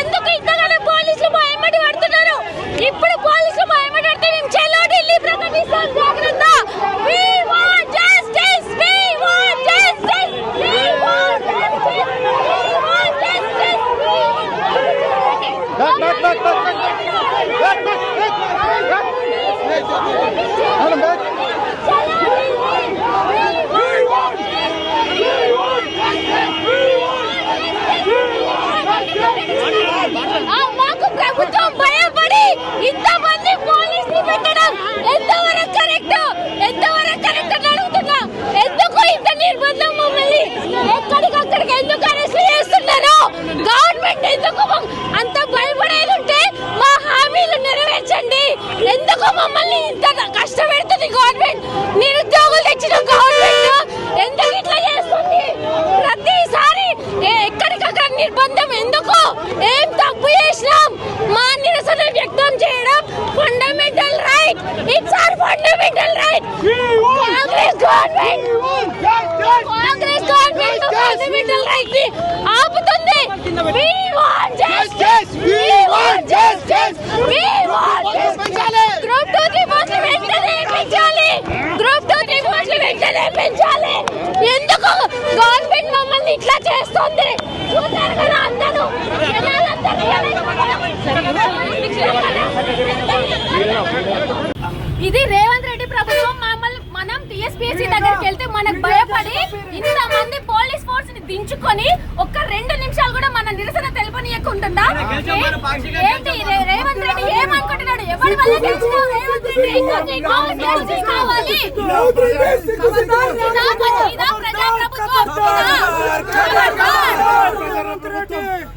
ఎందుకు ఇంతగానో పోలీసులు మా ఎమ్మటి పడుతున్నారు ఇప్పుడు పోలీసులు మా ఎమ్మటి పడితే మేము చెల్లో ఢిల్లీ ప్రకటన మమ్మల్ని ఇంత కష్టపెడుతుంది గవర్నమెంట్ నిరుద్యోగులు తెచ్చిన గవర్నమెంట్ ఎందుకు ఇట్లా చేస్తుంది? ప్రతిసారి ఎక్కడికక్కడ నిర్బంధం ఎందుకు? ఏం తప్పు చేసినాం? మా నిరసన వ్యక్తం చేయడం fundamental right it's our fundamental right Congress government Congress government పోస్టులు వెంటనే పెంచాలి ఎందుకు? గవర్నమెంట్ మమ్మల్ని ఇట్లా చేస్తుంది? చూసారు కదా అందరూ? ఇది రేవంత్ రెడ్డి ప్రభుత్వం. మమ్మల్ని మనం టీఎస్పీఎస్సీ దగ్గరికి వెళ్తే మనకు భయపడి ఇంతమంది పోలీస్ ఫోర్స్ని దించుకొని ఒక్క రెండు నిమిషాలు కూడా మన నిరసన తెలుపనీయకుంటుందా? ఏంటి? రేవంత్ రెడ్డి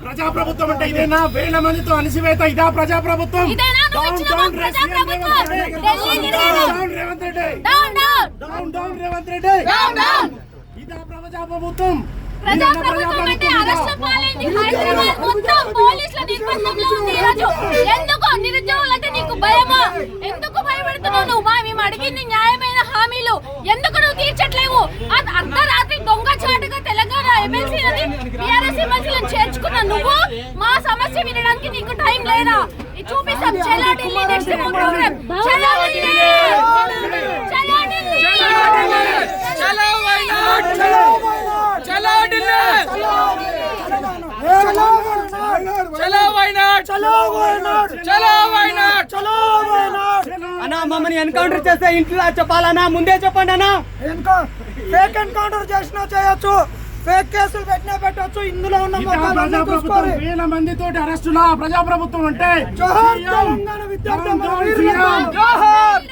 ప్రజాప్రభుత్వం అంటే ఇదేనా? వేల మందితో అణిసివేత ఇదా ప్రజాప్రభుత్వం? రేవంత్ రెడ్డి ఇదా ప్రజాప్రభుత్వం. ప్రజాప్రభుత్వం అంటే అరెస్ట్ పాలైంది హైదరాబాద్ మొత్తం పోలీసుల నిర్బంధంలో ఉంది ఈరోజు. ఎందుకు? అది అర్ధరాత్రి దొంగ చాటుగా తెలంగాణ ఎమ్మెల్సీలని టీఆర్ఎస్ ఎమ్మెల్సీలను చేర్చుకున్న నువ్వు మా సమస్య వినడానికి నీకు టైం లేదా? చూపిస్తాం. చలో ఢిల్లీ నెక్స్ట్ ప్రోగ్రామ్ చలో ఢిల్లీ చలో ఢిల్లీ చలో వైనాడ్ చలో ఢిల్లీ చలో వైనాడ్ చలో వైనాడ్ అన్నా మమ్మల్ని ఎన్కౌంటర్ చేస్తే ఇంట్లో చెప్పాలన్నా ముందే చెప్పండి అన్నా. ఫేక్ ఎన్కౌంటర్ చేసినా చేయొచ్చు. ఫేక్ కేసులు పెట్టినా పెట్టొచ్చు. ఇందులో ఉన్న ప్రజాప్రభుత్వం వేల మందితో అరెస్టులా? ప్రజాప్రభుత్వం అంటే జోహార్ తెలంగాణ విద్యార్థి. జోహార్!